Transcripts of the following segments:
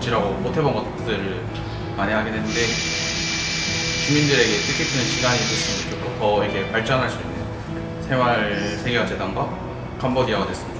고 못질하고 못해본 것들을 많이 하긴 했는데 주민들에게 뜻깊은 시간이 됐으면 좋겠고 더 이렇게 발전할 수 있는 생활 세계화 재단과 캄보디아가 됐으면 좋겠습니다.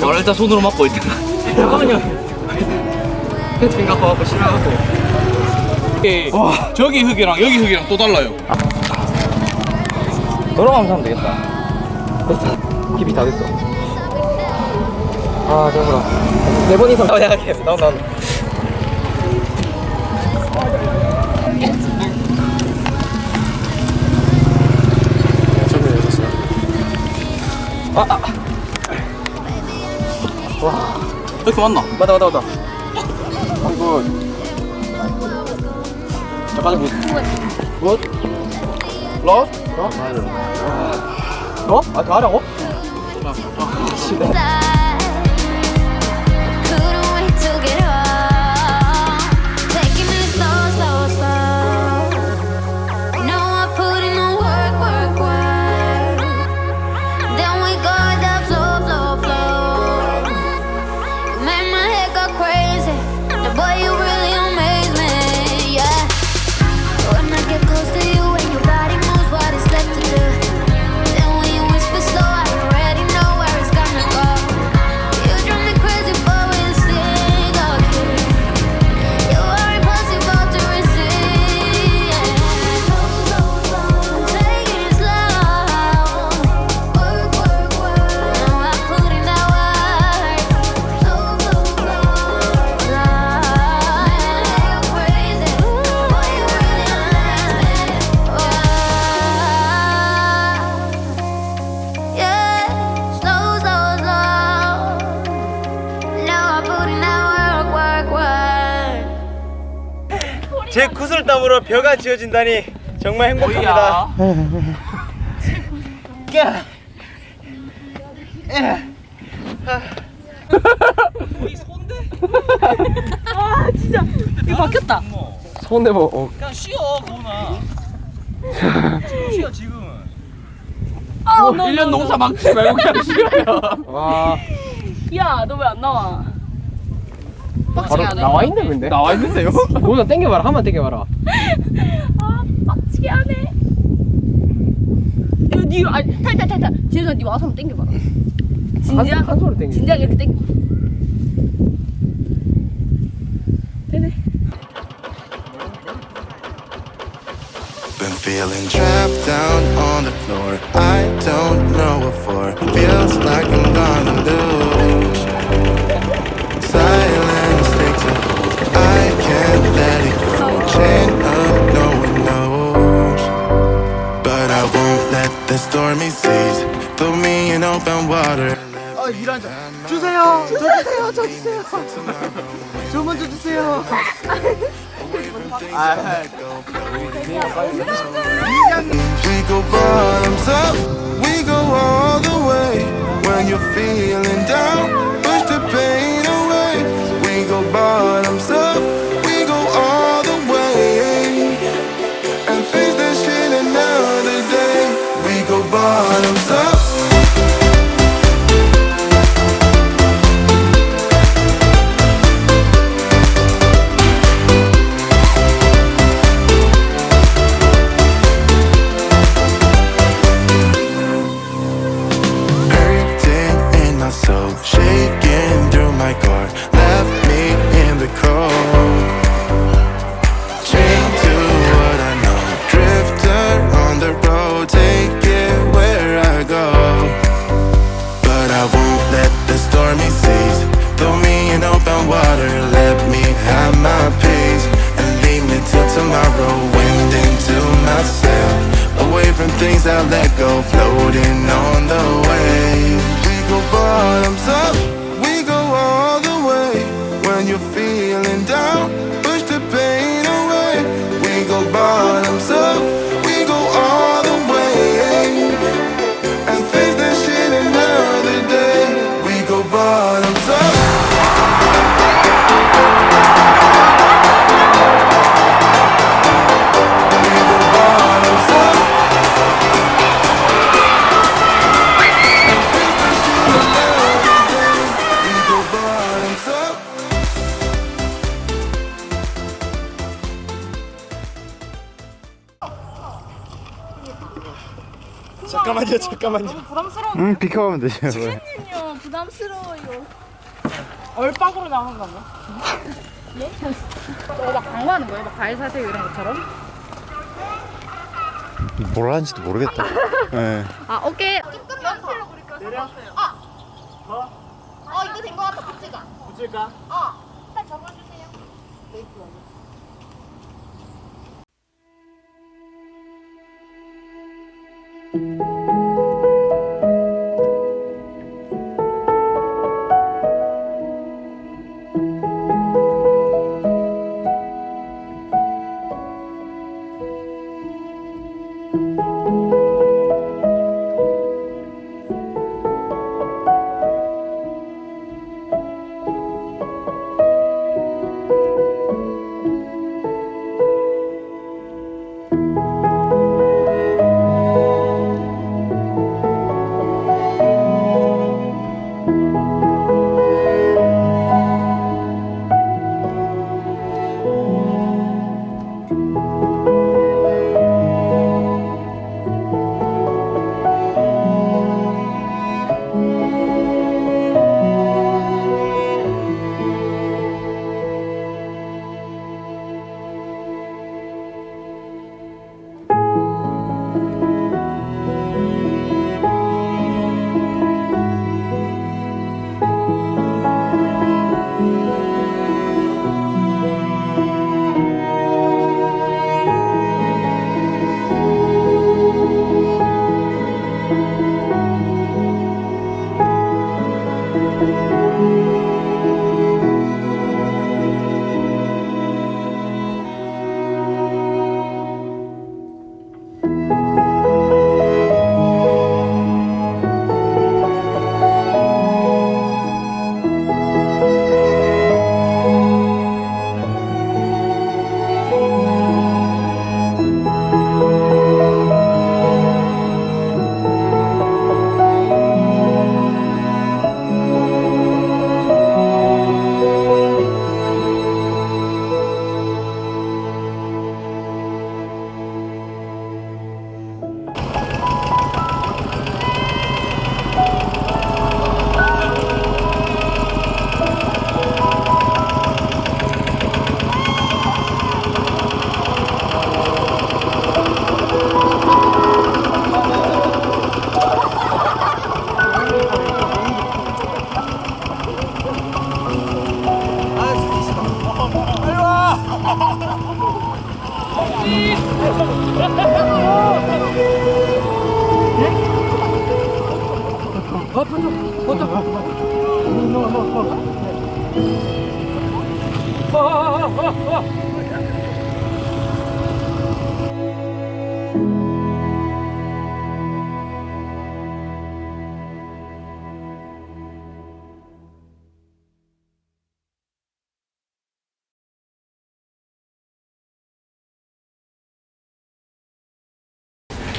저 일단 손으로 막고 있잖아. 잠깐만요. 팬 갖고 갖고 심해갖고. 와 저기 흙이랑 여기 흙이랑 또 달라요. 돌아가면서 하면 되겠다. 됐어. 힙이 다 됐어. 아, 배불러. 네번 이상. 아, 야, 야, 나온, 나 이렇게 맞나? 맞다, 맞다, 맞다. 아이고. 자, 빨리 굿. 굿. 러? 러? 러? 아, 더 하라고? outside. Couldn't 제 구슬땀으로 벼가 지어진다니 정말 행복합니다. 이거 바뀌었다. 손 대봐. 어. 그냥 쉬어 고은아. 지금 쉬어 지금. 아, 너, 1년 너, 농사 망치 말고 그냥 쉬어요. 와. 야, 너 왜 안 나와? 바로 빡치게. 나와 있네 근데. 나와 있는데요? 고나 땡겨봐라. 한 번 땡겨봐라. 아, 빡치게 하네. 이거 니, 아니, 탈탈 탈탈. 지혜가 니 와서 한번 땡겨봐라. 진지하, 한, 한 손으로 땡겨. 진지하게 이렇게 땡겨. 되네. Been feeling trapped down on the stormy seas throw me in open water. 아, 일한 잔. 주세요. 저 주세요. 저 주세요. 저 먼저 주세요. 아, We go bottoms up, we go all so shady. you feel 잠깐만요. 잠깐만요. 부담스러워. 응 비켜가면 되죠 요 부담스러워요. 얼빵으로 나오는 거 아니야? 예? 저막 광고하는 거예요? 막 과일 사세요 이런 것처럼? 뭘 하는지도 모르겠다 예. 아, 오케이. 어 이거 된 거 같아 붙이자 붙일까? 어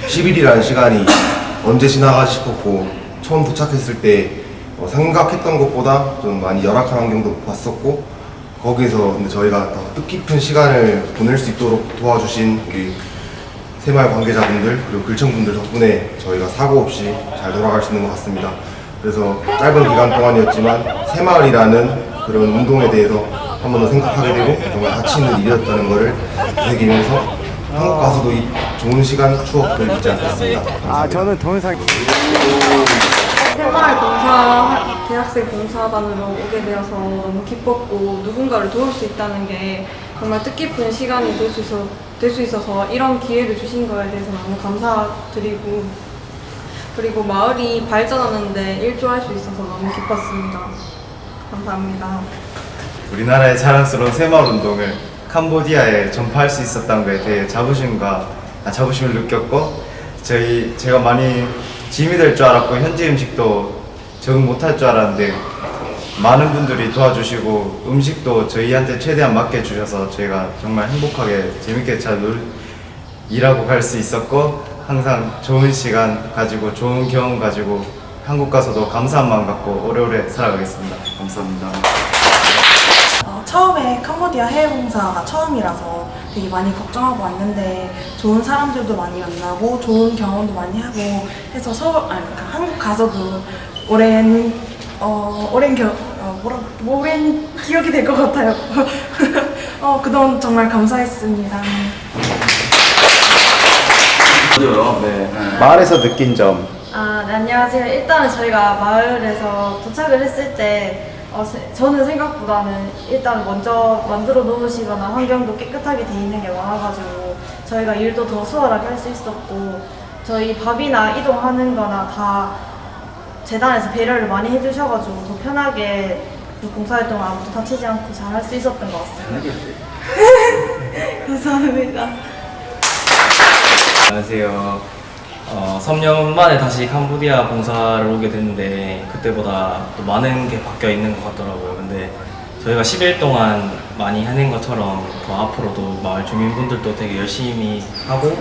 10일이라는 시간이 언제 지나가지 싶었고 처음 도착했을 때 어, 생각했던 것보다 좀 많이 열악한 환경도 봤었고 거기서 근데 저희가 더 뜻깊은 시간을 보낼 수 있도록 도와주신 우리 새마을 관계자분들 그리고 글청분들 덕분에 저희가 사고 없이 잘 돌아갈 수 있는 것 같습니다. 그래서 짧은 기간 동안이었지만 새마을이라는 그런 운동에 대해서 한 번 더 생각하게 되고 정말 가치 있는 일이었다는 것을 되새기면서 한국 가서도 이 좋은 시간 추억을 잊지 않겠습니다. 아 저는 동영상 새마을 봉사 대학생 봉사단으로 오게 되어서 너무 기뻤고 누군가를 도울 수 있다는 게 정말 뜻깊은 시간이 될 수 있어 될수 있어서 이런 기회를 주신 거에 대해서 너무 감사드리고 그리고 마을이 발전하는데 일조할 수 있어서 너무 기뻤습니다. 감사합니다. 우리나라의 자랑스러운 새마을 운동을 캄보디아에 전파할 수 있었다는 것에 대해 자부심과 아, 자부심을 느꼈고 저희 제가 많이 짐이 될 줄 알았고 현지 음식도 적응 못할 줄 알았는데 많은 분들이 도와주시고 음식도 저희한테 최대한 맞게 주셔서 저희가 정말 행복하게 재밌게 잘 놀, 일하고 갈 수 있었고 항상 좋은 시간 가지고 좋은 경험 가지고 한국 가서도 감사한 마음 갖고 오래오래 살아가겠습니다. 감사합니다. 어, 처음에 캄보디아 해외 봉사가 처음이라서 되게 많이 걱정하고 왔는데 좋은 사람들도 많이 만나고 좋은 경험도 많이 하고 해서 서울 아니 그러니까 한국 가서도 오랜 어 오랜 겨 어, 뭐라 오랜 기억이 될 것 같아요. 어 그동안 정말 감사했습니다. 마을에서 느낀 점 아, 네, 안녕하세요. 일단은 저희가 마을에서 도착을 했을 때 어, 세- 저는 생각보다는 일단 먼저 만들어 놓으시거나 환경도 깨끗하게 돼 있는 게 많아가지고 저희가 일도 더 수월하게 할 수 있었고 저희 밥이나 이동하는 거나 다 재단에서 배려를 많이 해주셔가지고 더 편하게 그 봉사활동을 아무도 다치지 않고 잘 할 수 있었던 것 같습니다. 감사합니다. 안녕하세요. 어, 3년 만에 다시 캄보디아 봉사를 오게 됐는데 그때보다 또 많은 게 바뀌어 있는 것 같더라고요. 근데 저희가 10일 동안 많이 해낸 것처럼 더 앞으로도 마을 주민분들도 되게 열심히 하고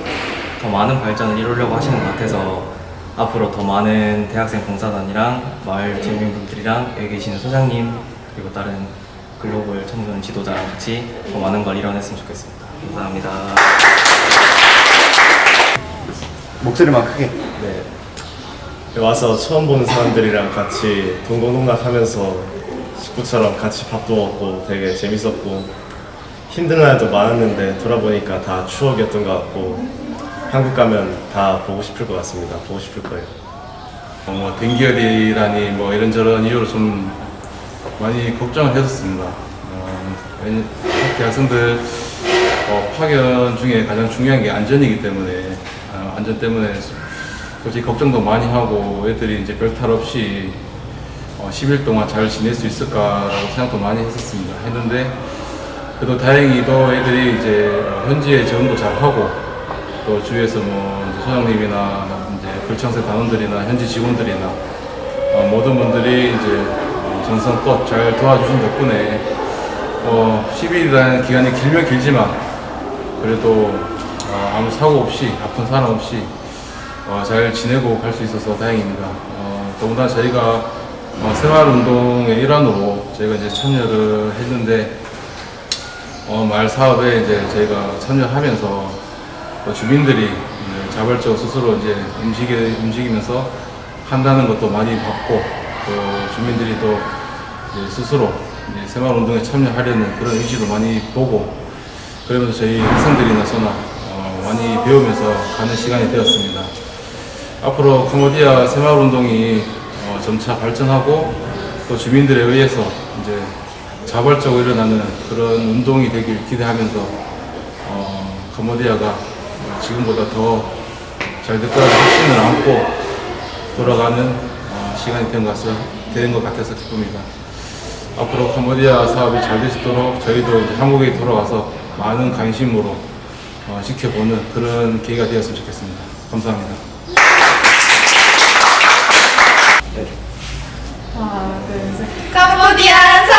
더 많은 발전을 이루려고 하시는 것 같아서 앞으로 더 많은 대학생 봉사단이랑 마을 주민분들이랑 여기 계시는 소장님 그리고 다른 글로벌 청소년 지도자랑 같이 더 많은 걸 이뤄냈으면 좋겠습니다. 감사합니다. 목소리만 크게 네. 와서 처음 보는 사람들이랑 같이 동고동락하면서 식구처럼 같이 밥도 먹고 되게 재밌었고 힘든 날도 많았는데 돌아보니까 다 추억이었던 것 같고 한국 가면 다 보고 싶을 것 같습니다. 보고 싶을 거예요. 어, 뭐 dengue 뭐 이런저런 이유로 좀 많이 걱정을 했었습니다. 어, 왜냐 대학생들 어, 파견 중에 가장 중요한 게 안전이기 때문에 어, 안전 때문에 솔직히 걱정도 많이 하고 애들이 이제 별 탈 없이 어, 10일 동안 잘 지낼 수 있을까라고 생각도 많이 했었습니다. 했는데 그래도 다행히도 애들이 이제 현지에 적응도 잘 하고 또 주위에서 뭐 이제 소장님이나 이제 글청세 단원들이나 현지 직원들이나 어, 모든 분들이 이제 어, 정성껏 잘 도와주신 덕분에 어, 10일이라는 기간이 길면 길지만 그래도 어, 아무 사고 없이 아픈 사람 없이 어, 잘 지내고 갈 수 있어서 다행입니다. 어, 더군다나 저희가 어, 생활운동의 일환으로 저희가 이제 참여를 했는데 어, 마을 사업에 이제 저희가 참여하면서 또 주민들이 자발적으로 스스로 이제 움직이, 움직이면서 한다는 것도 많이 봤고 또 주민들이 또 이제 스스로 이제 생활운동에 참여하려는 그런 의지도 많이 보고 그러면서 저희 학생들이나 저나 어, 많이 배우면서 가는 시간이 되었습니다. 앞으로 캄보디아 생활운동이 어, 점차 발전하고 또 주민들에 의해서 이제 자발적으로 일어나는 그런 운동이 되길 기대하면서 어, 캄보디아가 지금보다 더 잘 될 거라는 확신을 안고 돌아가는 어, 시간이 된 것을 되는 것 같아서 기쁩니다. 앞으로 캄보디아 사업이 잘 될 수 있도록 저희도 한국에 돌아와서 많은 관심으로 어, 지켜보는 그런 계기가 되었으면 좋겠습니다. 감사합니다. 하나, 둘, 셋. 캄보디아!